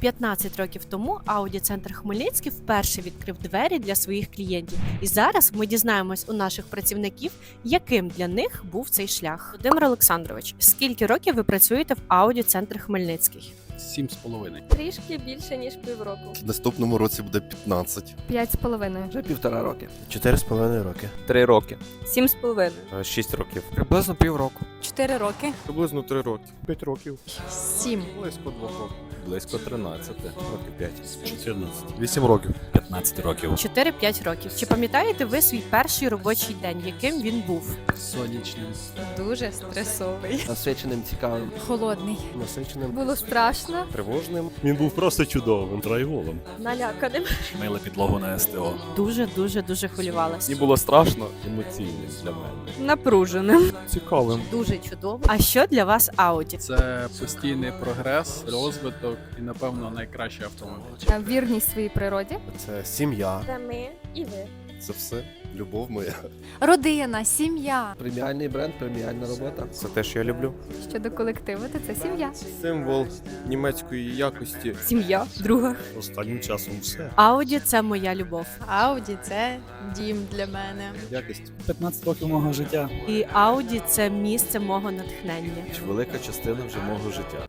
15 років тому Audi Центр Хмельницький вперше відкрив двері для своїх клієнтів. І зараз ми дізнаємось у наших працівників, яким для них був цей шлях. Володимир Олександрович, скільки років ви працюєте в Audi Центр Хмельницький? Сім з половиною. Трішки більше ніж півроку. В наступному році буде 15. П'ять з половиною. Вже півтора роки. Чотири з половиною роки. Три роки. Сім з половиною. Е, Шість років. Приблизно півроку. Чотири роки. Приблизно три роки. П'ять років. Сім. Близько двох років. Близько 13. Років 5. 14. Вісім років. 15 років. 4-5 років. Чи пам'ятаєте ви свій перший робочий день? Яким він був? Сонячний. Дуже стресовий. Насиченим, цікавим, Холодний. насиченим, Було страшно. тривожним. Він був просто чудовим, драйвовим. Наляканим. Мили підлогу на СТО. Дуже дуже дуже хвилювалася. Мені було страшно. Емоційним для мене. Напруженим. Цікавим. Дуже чудово. А що для вас Audi? Це постійний прогрес, розвиток і, напевно, найкращий автомобіль. Вірність своїй природі. Це сім'я. Це ми і ви. Це все любов моя. Родина, сім'я. Преміальний бренд, преміальна робота. Це те, що я люблю. Щодо колективу, то це сім'я. Символ німецької якості. Сім'я. Друга. Останнім часом все. Audi – це моя любов. Ауді це дім для мене. Якість 15 років мого життя. І Audi – це місце мого натхнення. велика частина вже мого життя.